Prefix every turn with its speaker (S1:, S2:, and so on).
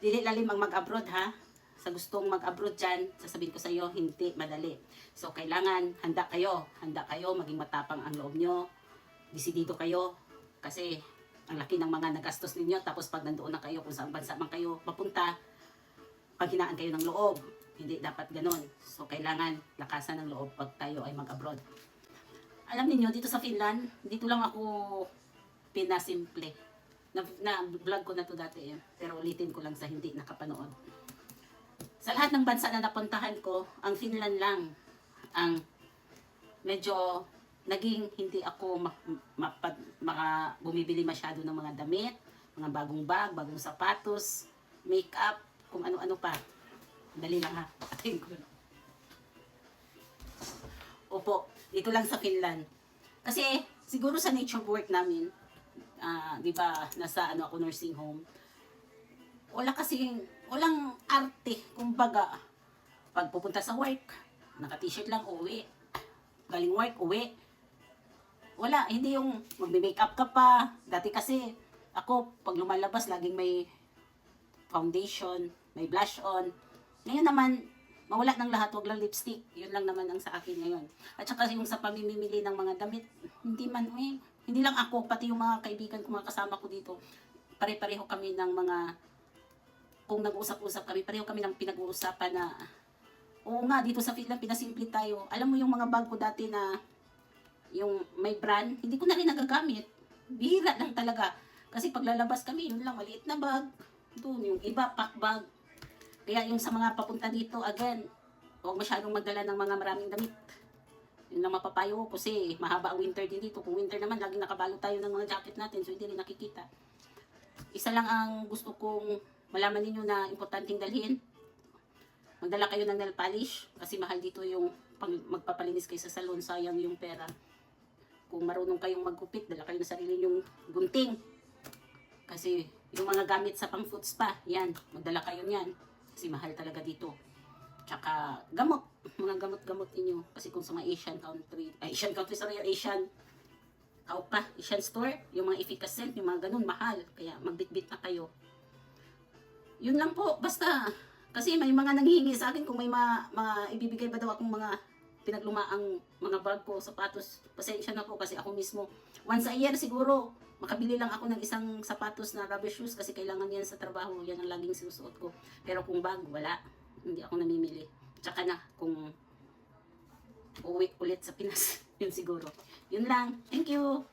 S1: Dili lalim ang mag-abroad ha. Sa gustong mag-abroad dyan, sasabihin ko sa iyo, hindi madali. So, kailangan, handa kayo. Handa kayo, maging matapang ang loob nyo. Disidido kayo. Kasi, ang laki ng mga nagastos ninyo. Tapos, pag nandoon na kayo, kung saan bansa man kayo papunta, paghinaan kayo ng loob. Hindi dapat ganon. So, kailangan lakasan ng loob pag tayo ay mag-abroad. Alam niyo dito sa Finland, dito lang ako pinasimple. Na, na vlog ko na to dati eh. Pero ulitin ko lang sa hindi nakapanood. Sa lahat ng bansa na napuntahan ko, ang Finland lang ang medyo naging hindi ako ma, ma, ma, maka- bumibili masyado ng mga damit, mga bagong bag, bagong sapatos, makeup, kung ano-ano pa. Dali lang ha. Atin ko. Opo, dito lang sa Finland. Kasi siguro sa nature work namin, ah, 'di ba, nasa ano ako nursing home. Wala kasing walang arte, kumbaga. Pag pupunta sa work, naka-t-shirt lang uwi. Galing work, uwi. Wala, hindi yung magbe-makeup ka pa. Dati kasi ako pag lumalabas laging may foundation, may blush on. Ngayon naman, mawala ng lahat, wag lang lipstick. Yun lang naman ang sa akin ngayon. At saka yung sa pamimili ng mga damit, hindi man, eh, hindi lang ako, pati yung mga kaibigan ko, mga kasama ko dito, pare-pareho kami ng mga, kung nag-usap-usap kami, pareho kami ng pinag-uusapan na, oo nga, dito sa Finland, pinasimple tayo. Alam mo yung mga bag ko dati na, yung may brand, hindi ko na rin nagagamit. Bihira lang talaga. Kasi paglalabas kami, yun lang, maliit na bag. Doon, yung iba, pack bag. Kaya yung sa mga papunta dito, again, huwag masyadong magdala ng mga maraming damit. Yun lang mapapayo ko kasi mahaba ang winter din dito. Kung winter naman, laging nakabalo tayo ng mga jacket natin so hindi rin nakikita. Isa lang ang gusto kong malaman ninyo na importanteng dalhin. Magdala kayo ng nail polish kasi mahal dito yung pag magpapalinis kayo sa salon, sayang yung pera. Kung marunong kayong magkupit, dala kayo ng sarili yung gunting. Kasi yung mga gamit sa pang food spa, yan, magdala kayo niyan. Kasi mahal talaga dito. Tsaka gamot, mga gamot-gamot ninyo. Kasi kung sa mga Asian country, Asian country, sorry, Asian, kaupa, Asian store, yung mga efficacent, yung mga ganun, mahal. Kaya magbitbit na kayo. Yun lang po, basta, kasi may mga nanghihingi sa akin kung may mga, mga ibibigay ba daw akong mga pinaglumaang mga bag ko, sapatos. Pasensya na po kasi ako mismo. Once a year siguro, makabili lang ako ng isang sapatos na rubber shoes kasi kailangan yan sa trabaho. Yan ang laging sinusuot ko. Pero kung bag, wala. Hindi ako namimili. Tsaka na, kung uwi ulit sa Pinas, yun siguro. Yun lang. Thank you!